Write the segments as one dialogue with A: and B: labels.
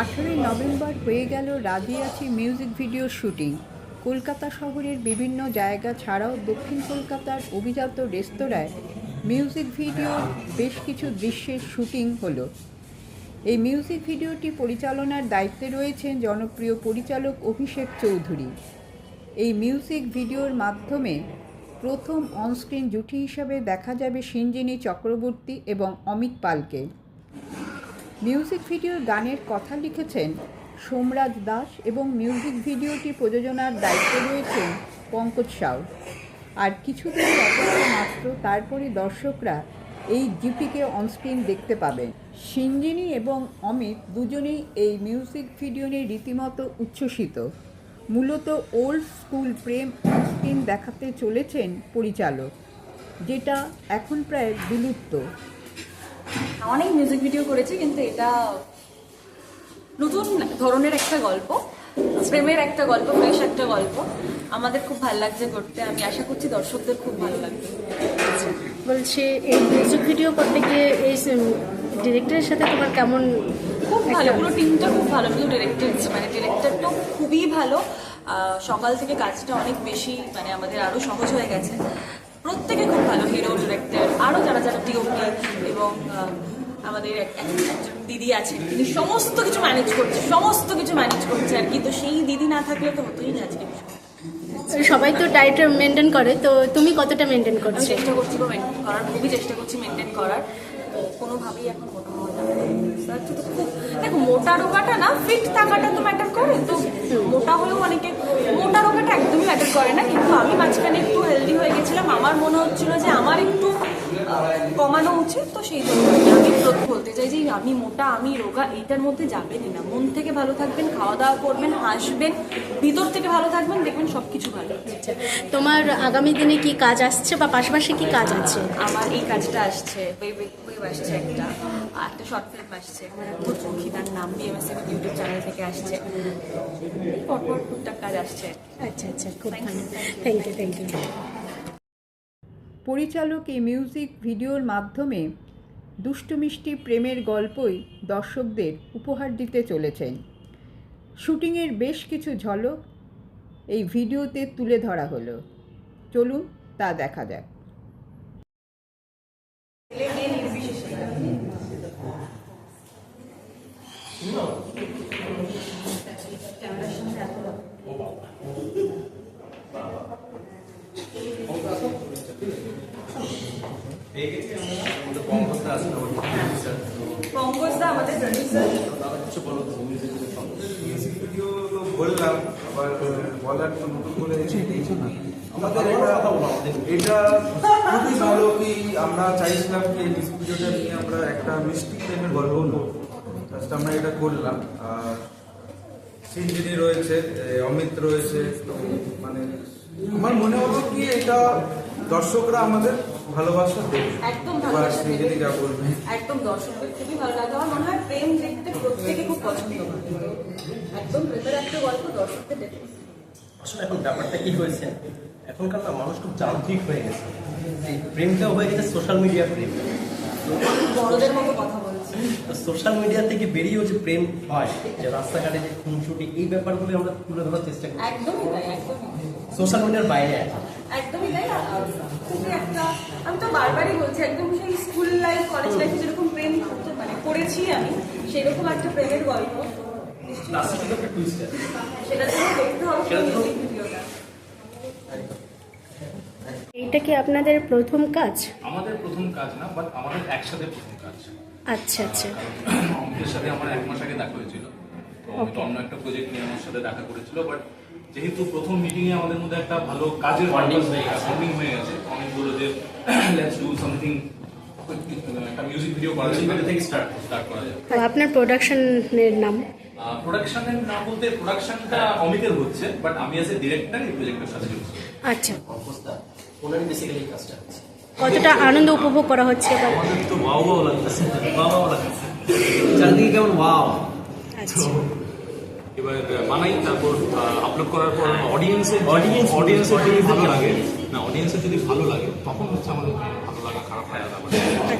A: আঠেরোই নভেম্বর হয়ে গেল রাজি আছি মিউজিক ভিডিও শুটিং। কলকাতা শহরের বিভিন্ন জায়গা ছাড়াও দক্ষিণ কলকাতার অভিজাত রেস্তোরাঁয় মিউজিক ভিডিওর বেশ কিছু দৃশ্যের শুটিং হলো। এই মিউজিক ভিডিওটি পরিচালনার দায়িত্বে রয়েছেন জনপ্রিয় পরিচালক অভিষেক চৌধুরী। এই মিউজিক ভিডিওর মাধ্যমে প্রথম অনস্ক্রিন জুটি হিসাবে দেখা যাবে সিঞ্জিনী চক্রবর্তী এবং অমিত পালকে। মিউজিক ভিডিওর গানের কথা লিখেছেন সোমরাজ দাস এবং মিউজিক ভিডিওটি প্রযোজনার দায়িত্বে রয়েছেন পঙ্কজ সাউ। আর কিছুদিন অপেক্ষা মাত্র তারপরে দর্শকরা এই জিপিকে অনস্ক্রিন দেখতে পাবেন। সিঞ্জিনী এবং অমিত দুজনেই এই মিউজিক ভিডিও নিয়ে রীতিমতো উচ্ছ্বসিত। মূলত ওল্ড স্কুল প্রেম অনস্ক্রিন দেখাতে চলেছেন পরিচালক, যেটা এখন প্রায় বিলুপ্ত।
B: অনেক মিউজিক ভিডিও করেছি কিন্তু এটা নতুন ধরনের একটা গল্প প্রেমের একটা গল্প ফ্রেশ একটা গল্প। আমাদের খুব ভালো লাগছে করতে। আমি আশা করছি দর্শকদের খুব ভালো লাগবে।
C: বলছে এই মিউজিক ভিডিও করতে গিয়ে এই ডিরেক্টরের সাথে তোমার কেমন
B: খুব ভালো পুরো টিমটা খুব ভালো শুধু ডিরেক্টর মানে ডিরেক্টরটাও খুবই ভালো। আহ, সকাল থেকে কাজটা অনেক বেশি মানে আমাদের আরও সহজ হয়ে গেছে। প্রত্যেকে খুব ভালো হিরো ডিরেক্টর আরও যারা যারা টিওপি এবং আমাদের একজন দিদি আছেন তিনি সমস্ত কিছু ম্যানেজ করছে সমস্ত কিছু ম্যানেজ করছে আর কি। তো সেই দিদি না থাকলে তো হতোই না আজকে।
C: সবাই তো ডায়েট মেনটেন করে তো তুমি কতটা মেনটেন করছ?
B: চেষ্টা করছি মেনটেন করার খুবই চেষ্টা করছি মেনটেন করার। কোনোভাবেই এখন মোটা হওয়া যাবে খুব দেখো মোটা রোগাটা না ফিট থাকাটা তো ম্যাটার করে। তো মোটা হলেও অনেকে মোটা রোগাটা একদমই ম্যাটার করে না। কিন্তু আমি মাঝখানে একটু হেলদি হয়ে গেছিলাম। আমার মনে হচ্ছিল যে আমার একটু কমানো উচিত। তো সেই জন্য আমি বলতে চাই যে আমি মোটা আমি রোগা এইটার মধ্যে যাবেনই না মন থেকে ভালো থাকবেন খাওয়া দাওয়া করবেন হাসবেন ভিতর থেকে ভালো থাকবেন দেখবেন সব কিছু ভালো আছে।
C: আচ্ছা, তোমার আগামী দিনে কি কাজ আসছে বা পাশাপাশি কি কাজ আছে?
B: আমার এই কাজটা আসছে। আসছে একটা আর একটা শর্ট ফিল্ম আসছে ভূতমুখী তার নাম বিএমএস ইউটিউব চ্যানেল থেকে আসছে। পরপর টুকটাক কাজ আসছে।
C: আচ্ছা আচ্ছা খুব ভালো। থ্যাংক ইউ থ্যাংক ইউ
A: পরিচালক এই মিউজিক ভিডিওর মাধ্যমে দুষ্টু মিষ্টি প্রেমের গল্পই দর্শকদের উপহার দিতে চলেছেন শুটিংয়ের বেশ কিছু ঝলক এই ভিডিওতে তুলে ধরা হলো। চলুন তা দেখা যাক।
B: পঙ্কজ দা আমাদের প্রডিউসার
D: মিউজিক ভিডিও বললাম বলার তো নতুন করে আমাদের এটা এটা খুবই ভালো কি আমরা চাইছিলাম এই মিউজিক নিয়ে আমরা একটা মিষ্টি প্রেমের গল্প হলো জাস্ট আমরা এটা করলাম আর সিঞ্জিনি রয়েছে অমিত রয়েছে মানে আমার মনে হলো কি এটা দর্শকরা আমাদের ভালোবাসা দেবে
B: একদম ভালোবাসা দেবে।
D: যা
B: একদম দর্শকদের খুবই ভালো লাগে আমার মনে হয় প্রেম দেখতে প্রত্যেকে খুব পছন্দ করে। একদম প্রেমের একটা গল্প দর্শকদের দেখতে
E: আসলে এখন ব্যাপারটা কি হয়েছে? এখনকার না মানুষ খুব যান্ত্রিক হয়ে গেছে। প্রেমটাও হয়ে গেছে সোশ্যাল মিডিয়া প্রেম।
B: বড়দের মতো কথা বলছে।
E: সোশ্যাল মিডিয়া থেকে বেরিয়েও যে প্রেম হয় যে রাস্তাঘাটে যে খুনসুটি এই ব্যাপারগুলো আমরা তুলে ধরার চেষ্টা করি।
B: একদমই তাই একদমই।
E: সোশ্যাল মিডিয়ার বাইরে
B: একদমই তাই খুবই একটা আমি তো বারবারই বলছি একদম সেই স্কুল লাইফ কলেজ লাইফে যেরকম প্রেম করতে করেছি আমি সেরকম একটা প্রেমের গল্প। সেটা জন্য দেখতে হবে মিউজিক ভিডিওটা
C: এইটা কি আপনাদের প্রথম কাজ?
F: আমাদের প্রথম কাজ না বাট আমাদের একসাথে প্রথম কাজ।
C: আচ্ছা আচ্ছা।
F: অমিতের সাথে আমার এক মাস আগে দেখা হয়েছিল। তো অমিত অন্য একটা প্রজেক্ট নিয়ে আমার সাথে দেখা করেছিল বাট যেহেতু প্রথম মিটিং এ আমাদের মধ্যে একটা ভালো কাজের বন্ডিং হয়ে গেছে। বন্ডিং হয়ে গেছে অমিত বলল যে লেটস ডু সামথিং একটা মিউজিক ভিডিও করা যায় থেকে স্টার্ট স্টার্ট করা যায়
C: আপনার প্রোডাকশনের নাম?
F: প্রোডাকশনের নাম বলতে প্রোডাকশনটা অমিতের হচ্ছে বাট আমি অ্যাজ এ ডিরেক্টর এই প্রজেক্টের সাথে যুক্ত।
C: আচ্ছা।
E: ওনারই বেসিক্যালি কাজটা হচ্ছে।
C: কতটা আনন্দ উপভোগ করা হচ্ছে এবার
E: আমাদের তো ওয়াও ওয়াও লাগতেছে ওয়াও ওয়াও লাগতেছে। চারদিকে কেমন ওয়াও
C: আচ্ছা।
F: এবার বানাই তারপর আপলোড করার পর অডিয়েন্সের
E: Audience-
F: অডিয়েন্সের যদি ভালো লাগে। না অডিয়েন্সের যদি ভালো লাগে তখন হচ্ছে আমাদের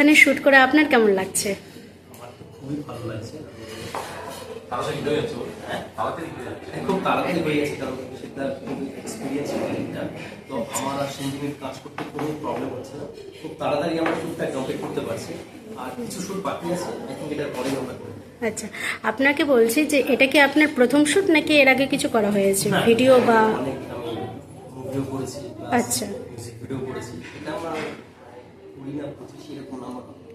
F: এখানে
C: শুট করে আপনার কেমন লাগছে?
E: খুবই ভালো লাগছে।
F: তাড়াতাড়ি হয়ে। হ্যাঁ তাড়াতাড়ি যাচ্ছে।
E: খুব তাড়াতাড়ি গেছে কারণ সেটা এক্সপিরিয়েন্স তো আমার আর সেন্টিমেন্ট কাজ করতে কোনো প্রবলেম হচ্ছে না। খুব তাড়াতাড়ি আমরা শুটটা কমপ্লিট করতে পারছি। আর কিছু শুট বাকি আছে আই থিঙ্ক এটার পরেই আমরা
C: আচ্ছা আপনাকে বলছি যে এটা কি আপনার প্রথম শুট নাকি এর আগে কিছু করা হয়েছে? ভিডিও বা আচ্ছা।
E: ভিডিও করেছি। এটা আমরা কুড়ি না পঁচিশ এরকম নাম্বার হবে